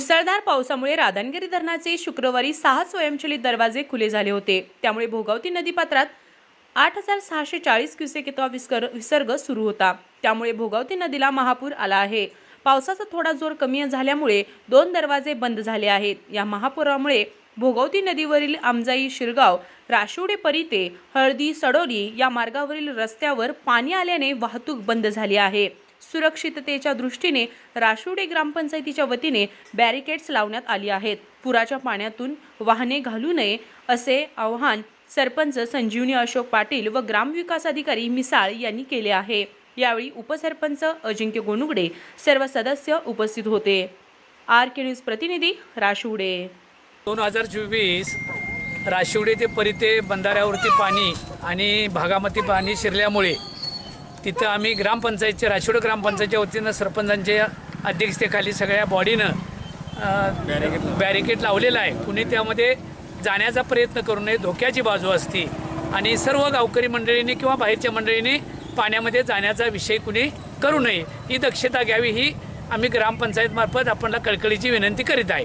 मुसळधार पावसामुळे राधानगिरी धरणाचे शुक्रवारी सहा स्वयंचलित दरवाजे खुले झाले होते. त्यामुळे भोगावती नदीपात्रात आठ हजार सहाशे चाळीस क्युसेक इतका विस्कर विसर्ग सुरू होता. त्यामुळे भोगावती नदीला महापूर आला आहे. पावसाचा थोडा जोर कमी झाल्यामुळे दोन दरवाजे बंद झाले आहेत. या महापुरामुळे भोगवती नदीवरील आमजाई शिरगाव राशिवडे परिते हळदी सडोली या मार्गावरील रस्त्यावर पाणी आल्याने वाहतूक बंद झाली आहे. सुरक्षिततेच्या दृष्टीने राशुडे ग्रामपंचायतीच्या वतीने बॅरिकेड्स लावण्यात आली आहेत. पुराच्या पाण्यातून वाहने घालू नये असे आवाहन सरपंच संजीवनी अशोक पाटील व ग्रामविकास अधिकारी मिसाळ यांनी केले आहे. यावेळी उपसरपंच अजिंक्य गोनुगडे सर्व सदस्य उपस्थित होते. आर के न्यूज प्रतिनिधी राशिवडे. दोन हजार चोवीस राशिवडी ते परिते बंधाऱ्यावरती पाणी आणि भागामध्ये पाणी शिरल्यामुळे तिथं आम्ही ग्रामपंचायतचे राशिवडे ग्रामपंचायतच्या वतीनं सरपंचांच्या अध्यक्षतेखाली सगळ्या बॉडीनं बॅरिकेड लावलेला आहे. कुणी त्यामध्ये जाण्याचा प्रयत्न करू नये धोक्याची बाजू असते आणि सर्व गावकरी मंडळींनी किंवा बाहेरच्या मंडळींनी पाण्यामध्ये जाण्याचा विषय कुणी करू नये. ही दक्षता घ्यावी ही आम्ही ग्रामपंचायतमार्फत आपणला कळकळीची विनंती करीत आहे.